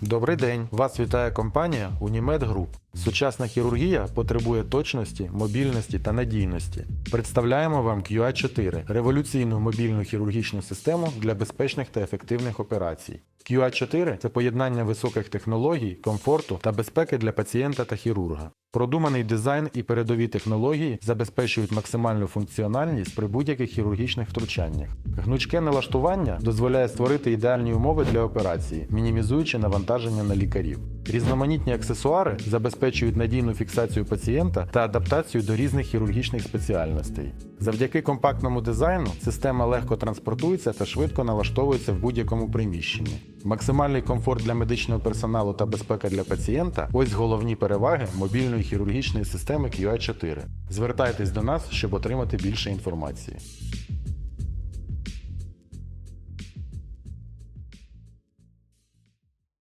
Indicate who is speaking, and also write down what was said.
Speaker 1: Добрий день! Вас вітає компанія Unimed Group. Сучасна хірургія потребує точності, мобільності та надійності. Представляємо вам QA4 революційну мобільну хірургічну систему для безпечних та ефективних операцій. QA4 це поєднання високих технологій, комфорту та безпеки для пацієнта та хірурга. Продуманий дизайн і передові технології забезпечують максимальну функціональність при будь-яких хірургічних втручаннях. Гнучке налаштування дозволяє створити ідеальні умови для операції, мінімізуючи навантаження на лікарів. Різноманітні аксесуари забезпечують надійну фіксацію пацієнта та адаптацію до різних хірургічних спеціальностей. Завдяки компактному дизайну система легко транспортується та швидко налаштовується в будь-якому приміщенні. Максимальний комфорт для медичного персоналу та безпека для пацієнта ось головні переваги мобільної хірургічної системи QA4. Звертайтесь до нас, щоб отримати більше інформації.